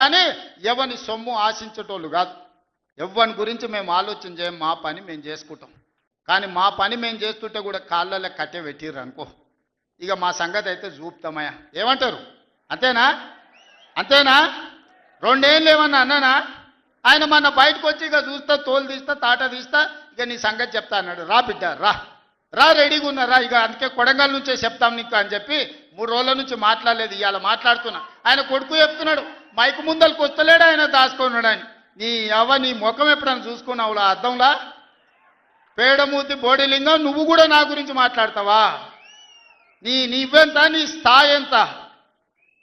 కానీ ఎవని సొమ్ము ఆశించేటోళ్ళు కాదు. ఎవరి గురించి మేము ఆలోచన చేయం మా పని మేము చేసుకుంటాం. కానీ మా పని మేము చేస్తుంటే కూడా కాళ్ళలో కట్టె పెట్టిర్రు అనుకో. ఇక మా సంగతి అయితే చూపుతామయ్యా. ఏమంటారు? అంతేనా? అంతేనా? రెండేళ్ళు ఏమన్నా అన్నానా? ఆయన మన బయటకు వచ్చి ఇక చూస్తా తోలు తీస్తా తాట తీస్తా ఇక నీ సంగతి చెప్తా అన్నాడు. రా బిడ్డ రా. రా రెడీగా ఉన్నారా ఇక అందుకే కొడంగల్ నుంచే చెప్తాం నీకు అని చెప్పి మూడు రోజుల నుంచి మాట్లాడలేదు ఇవాళ మాట్లాడుతున్నా. ఆయన కొడుకు చెప్తున్నాడు మైకు ముందలకు వస్తలేడు ఆయన దాచుకున్నాడు నీ అవ్వ నీ ముఖం ఎప్పుడైనా చూసుకున్నావులా అర్థంలా పేడమూతి బోడిలింగం నువ్వు కూడా నా గురించి మాట్లాడతావా? నీ నీవెంత నీ స్థాయి ఎంత?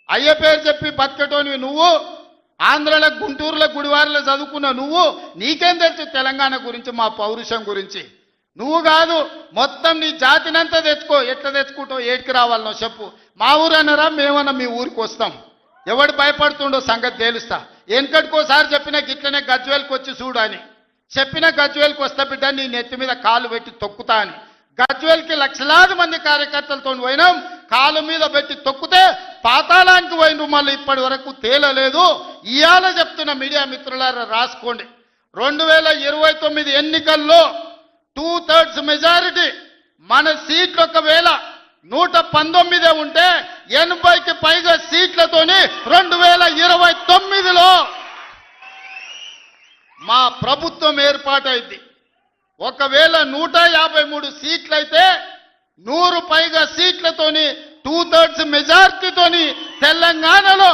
అయ్య పేరు చెప్పి బతికటోనివి నువ్వు? ఆంధ్రలో గుంటూరులో గుడివారిలో చదువుకున్న నువ్వు? నీకేం తెలుసు తెలంగాణ గురించి మా పౌరుషం గురించి? నువ్వు కాదు మొత్తం నీ జాతినంతా తెచ్చుకో. ఎట్లా తెచ్చుకుంటావు? ఏడికి రావాలనో చెప్పు. మా ఊరు అన్నారా? మేమన్నా మీ ఊరికి వస్తాం. ఎవడు భయపడుతుండో సంగతి తేలుస్తా. వెనకటికోసారి చెప్పిన గిట్లనే గజ్వేల్కి వచ్చి చూడు అని. చెప్పిన గజ్వేల్కి వస్తా బిడ్డ నీ నెత్తి మీద కాలు పెట్టి తొక్కుతా అని. గజ్వేల్కి లక్షలాది మంది కార్యకర్తలతో పోయినాం. కాలు మీద పెట్టి తొక్కితే పాతాళానికి పోయినరు మళ్ళీ ఇప్పటి వరకు తేలలేదు. ఇవాళ చెప్తున్న మీడియా మిత్రులారా రాసుకోండి. రెండు వేల ఇరవై తొమ్మిది ఎన్నికల్లో టూ థర్డ్స్ మెజారిటీ మన సీట్లు ఒకవేళ నూట పంతొమ్మిదే ఉంటే ఎనభైకి పైగా సీట్లతోని రెండు వేల ఇరవై తొమ్మిదిలో మా ప్రభుత్వం ఏర్పాటైంది. ఒకవేళ నూట యాభై మూడు సీట్లయితే నూరు పైగా సీట్లతోని టూ థర్డ్స్ మెజార్టీతోని తెలంగాణలో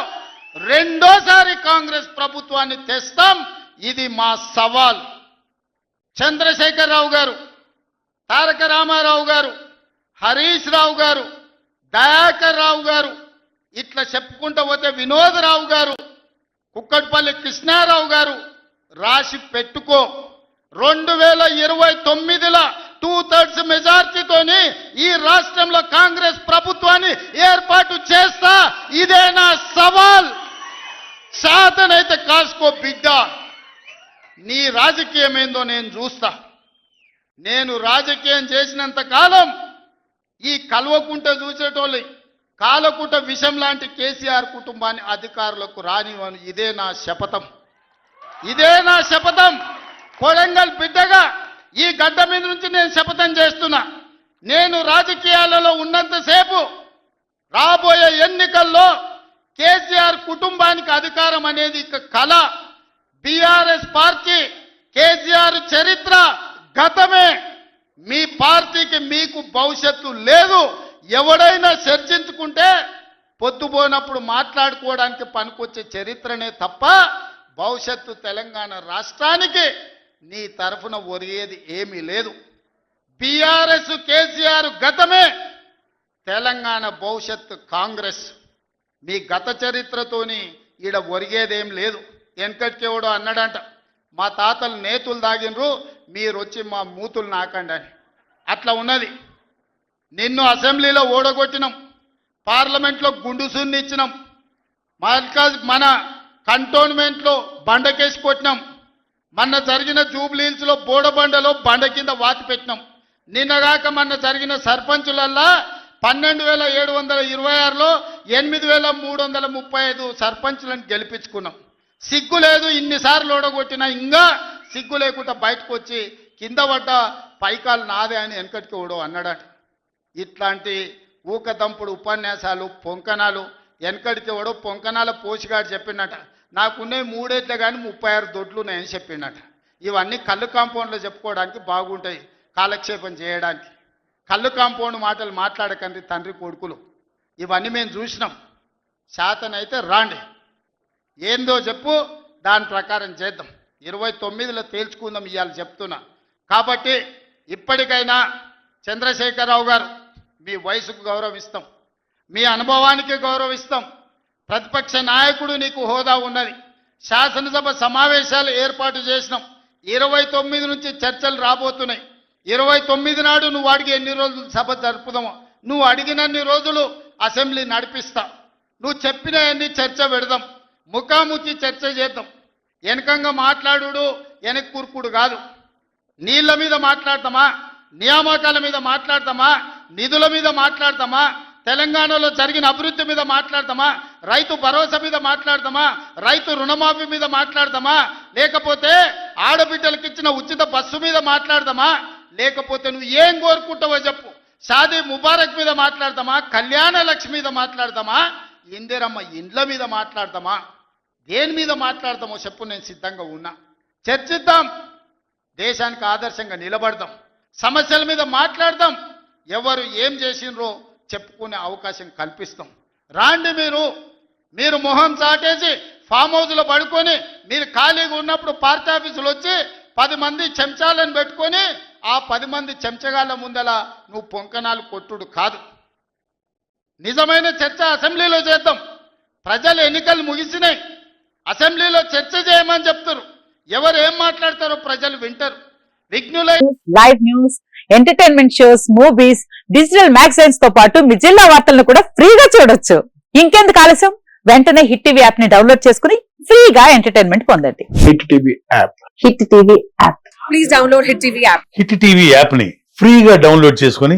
రెండోసారి కాంగ్రెస్ ప్రభుత్వాన్ని తెస్తాం. ఇది మా సవాల్. చంద్రశేఖరరావు గారు తారక రామారావు గారు హరీష్ రావు గారు దయాకర్ రావు గారు ఇట్లా చెప్పుకుంటూ పోతే వినోదరావు గారు కుక్కట్పల్లి కృష్ణారావు గారు రాసి పెట్టుకో. రెండు వేల ఇరవై తొమ్మిదిలో టూ థర్డ్స్ మెజార్టీతోని ఈ రాష్ట్రంలో కాంగ్రెస్ ప్రభుత్వాన్ని ఏర్పాటు చేస్తా. ఇదే నా సవాల్. సాధనైతే కాసుకో బిడ్డ. నీ రాజకీయం ఏందో నేను చూస్తా. నేను రాజకీయం చేసినంత కాలం ఈ కల్వకుంట చూసేటోళ్ళు కాలకుంట విషం లాంటి కేసీఆర్ కుటుంబాన్ని అధికారులకు రానివ్వను. ఇదే నా శపథం. ఇదే నా శపథం. కొడంగల్ బిడ్డగా ఈ గడ్డ మీద నుంచి నేను శపథం చేస్తున్నా. నేను రాజకీయాలలో ఉన్నంతసేపు రాబోయే ఎన్నికల్లో కేసీఆర్ కుటుంబానికి అధికారం అనేది ఇక కళ. బీఆర్ఎస్ పార్టీ కేసీఆర్ చరిత్ర గతమే. మీ పార్టీకి మీకు భవిష్యత్తు లేదు. ఎవడైనా చర్చించుకుంటే పొద్దుపోయినప్పుడు మాట్లాడుకోవడానికి పనికొచ్చే చరిత్రనే తప్ప భవిష్యత్తు తెలంగాణ రాష్ట్రానికి నీ తరఫున ఒరిగేది ఏమీ లేదు. బీఆర్ఎస్ కేసీఆర్ గతమే తెలంగాణ భవిష్యత్తు కాంగ్రెస్. మీ గత చరిత్రతోని ఈడ ఒరిగేదేం లేదు. వెనకటికెవడో అన్నాడంట మా తాతలు నేతులు దాగినరు మీరు వచ్చి మా మూతులు నాకండి అని. అట్లా ఉన్నది. నిన్ను అసెంబ్లీలో ఓడగొట్టినాం. పార్లమెంట్లో గుండుసున్ని ఇచ్చినాం. మన కంటోన్మెంట్లో బండకేసి కొట్టినాం. మొన్న జరిగిన జూబ్లీహిల్స్లో బోడబండలో బండ కింద వాతి పెట్టినాం. నిన్నగాక మొన్న జరిగిన సర్పంచులల్లా పన్నెండు వేల ఏడు వందల ఇరవై ఆరులో ఎనిమిది వేల మూడు వందల ముప్పై ఐదు సర్పంచులను గెలిపించుకున్నాం. సిగ్గు లేదు ఇన్నిసార్లు ఓడగొట్టినా. ఇంకా సిగ్గు లేకుండా బయటకు వచ్చి కింద పడ్డ పైకాలు నాదే అని వెనకటికి ఓడో అన్నాడట. ఇట్లాంటి ఊకదంపుడు ఉపన్యాసాలు పొంకణాలు వెనకడికి ఓడో పొంకణాల పోషిగాడు చెప్పిండట నాకున్నాయి మూడేట్లే కానీ ముప్పై ఆరు దొడ్లు ఉన్నాయని చెప్పిండట ఇవన్నీ కళ్ళు కాంపౌండ్లో చెప్పుకోవడానికి బాగుంటాయి కాలక్షేపం చేయడానికి. కళ్ళు కాంపౌండ్ మాటలు మాట్లాడకండి తండ్రి కొడుకులు. ఇవన్నీ మేము చూసినాం. శాతనైతే రాండి. ఏందో చెప్పు దాని ప్రకారం చేద్దాం. ఇరవై తొమ్మిదిలో తేల్చుకుందాం ఇవాళ చెప్తున్నా. కాబట్టి ఇప్పటికైనా చంద్రశేఖరరావు గారు మీ వయసుకు గౌరవిస్తాం. మీ అనుభవానికి గౌరవిస్తాం. ప్రతిపక్ష నాయకుడు నీకు హోదా ఉన్నది. శాసనసభ సమావేశాలు ఏర్పాటు చేసినాం. ఇరవై తొమ్మిది నుంచి చర్చలు రాబోతున్నాయి. ఇరవై తొమ్మిది నాడు నువ్వు అడిగి ఎన్ని రోజులు సభ జరుపుదామో నువ్వు అడిగినన్ని రోజులు అసెంబ్లీ నడిపిస్తా. నువ్వు చెప్పిన అన్ని చర్చ పెడదాం. ముఖాముఖి చర్చ చేద్దాం. వెనకంగా మాట్లాడు వెనక కూర్పుడు కాదు నీళ్ళ మీద మాట్లాడతామా నియామకాల మీద మాట్లాడతామా నిధుల మీద మాట్లాడతామా తెలంగాణలో జరిగిన అభివృద్ధి మీద మాట్లాడతామా రైతు భరోసా మీద మాట్లాడతామా రైతు రుణమాఫీ మీద మాట్లాడతామా లేకపోతే ఆడబిడ్డలకు ఇచ్చిన ఉచిత బస్సు మీద మాట్లాడతామా లేకపోతే నువ్వు ఏం కోరుకుంటావో చెప్పు షాదీ ముబారక్ మీద మాట్లాడతామా కళ్యాణ లక్ష్మి మీద మాట్లాడతామా ఇందిరమ్మ ఇండ్ల మీద మాట్లాడతామా దేని మీద మాట్లాడతామో చెప్పు నేను సిద్ధంగా ఉన్నా. చర్చిద్దాం దేశానికి ఆదర్శంగా నిలబడదాం సమస్యల మీద మాట్లాడదాం ఎవరు ఏం చేసిండ్రో చెప్పుకునే అవకాశం కల్పిస్తాం. రాండి మీరు మీరు మొహం చాటేసి ఫామ్ హౌస్లో పడుకొని మీరు ఖాళీగా ఉన్నప్పుడు పార్టీ ఆఫీసులు వచ్చి పది మంది చెంచాలను పెట్టుకొని ఆ పది మంది చెంచగాళ్ళ ముందల నువ్వు పొంకనాలు కొట్టుడు కాదు. నిజమైన చర్చ అసెంబ్లీలో చేద్దాం. ప్రజలు ఎన్నికలు ముగిసినాయి. అసెంబ్లీలో చర్చ చేయమని చెప్తారు. ఎవరు ఏం మాట్లాడతారో ప్రజలు వింటారు. విఘ్నులై live news entertainment shows movies digital మ్యాగజైన్స్తో పాటు మీ జిల్లా వార్తలను కూడా ఫ్రీగా చూడొచ్చు. ఇంకెందుకు ఆలస్యం? వెంటనే హిట్ టీవీ యాప్ని డౌన్లోడ్ చేసుకుని ఫ్రీగా ఎంటర్టైన్మెంట్ పొందండి. Hit TV app. Hit TV app. Please download Hit TV app. Hit TV యాప్ని ఫ్రీగా డౌన్లోడ్ చేసుకొని